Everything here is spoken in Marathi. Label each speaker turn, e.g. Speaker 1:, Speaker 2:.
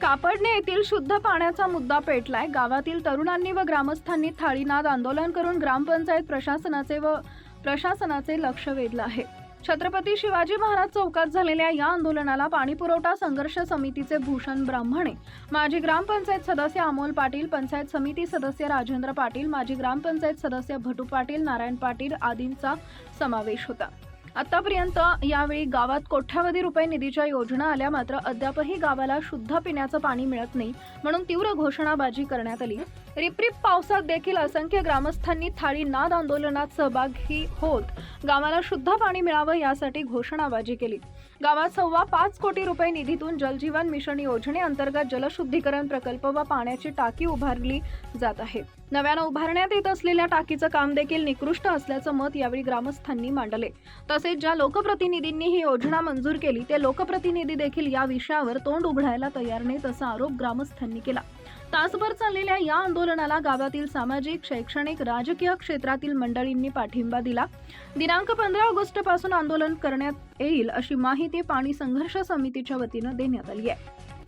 Speaker 1: कापडणे येथील शुद्ध पाण्याचा मुद्दा पेटलाय. गावातील तरुणांनी व ग्रामस्थांनी थाळीनाद आंदोलन करून ग्रामपंचायत प्रशासनाचे व प्रशासनाचे लक्ष वेधलं आहे. छत्रपती शिवाजी महाराज चौकात झालेल्या या आंदोलनाला पाणीपुरवठा संघर्ष समितीचे भूषण ब्राह्मणे माजी ग्रामपंचायत सदस्य अमोल पाटील पंचायत समिती सदस्य राजेंद्र पाटील माजी ग्रामपंचायत सदस्य भटू पाटील नारायण पाटील आदींचा समावेश होता. आतापर्यंत यावेळी गावात कोट्यावधी रुपये निधीच्या योजना आल्या मात्र अद्यापही गावाला शुद्ध पिण्याचं पाणी मिळत नाही म्हणून तीव्र घोषणाबाजी करण्यात आली. रिपरिप पावसात देखील असंख्य ग्रामस्थांनी थाळी नाद आंदोलनात सहभागी होत गावाला शुद्ध पाणी मिळावं यासाठी घोषणाबाजी केली. गावात सव्वा पाच कोटी रुपये निधीतून जलजीवन मिशन योजनेअंतर्गत जलशुद्धीकरण प्रकल्प व पाण्याची टाकी उभारली जात आहे. नव्यानं उभारण्यात येत असलेल्या टाकीचं काम देखील निकृष्ट असल्याचं मत यावेळी ग्रामस्थांनी मांडले. तसेच ज्या लोकप्रतिनिधींनी ही योजना मंजूर केली ते लोकप्रतिनिधी देखील या विषयावर तोंड उघडायला तयार नाहीत असा आरोप ग्रामस्थांनी केला. तासभर चाललेल्या या आंदोलनाला गावातील सामाजिक शैक्षणिक राजकीय क्षेत्रातील मंडळींनी पाठिंबा दिला. दिनांक पंधरा ऑगस्टपासून आंदोलन करण्यात येईल अशी माहिती पाणी संघर्ष समितीच्या वतीनं देण्यात आली आहे.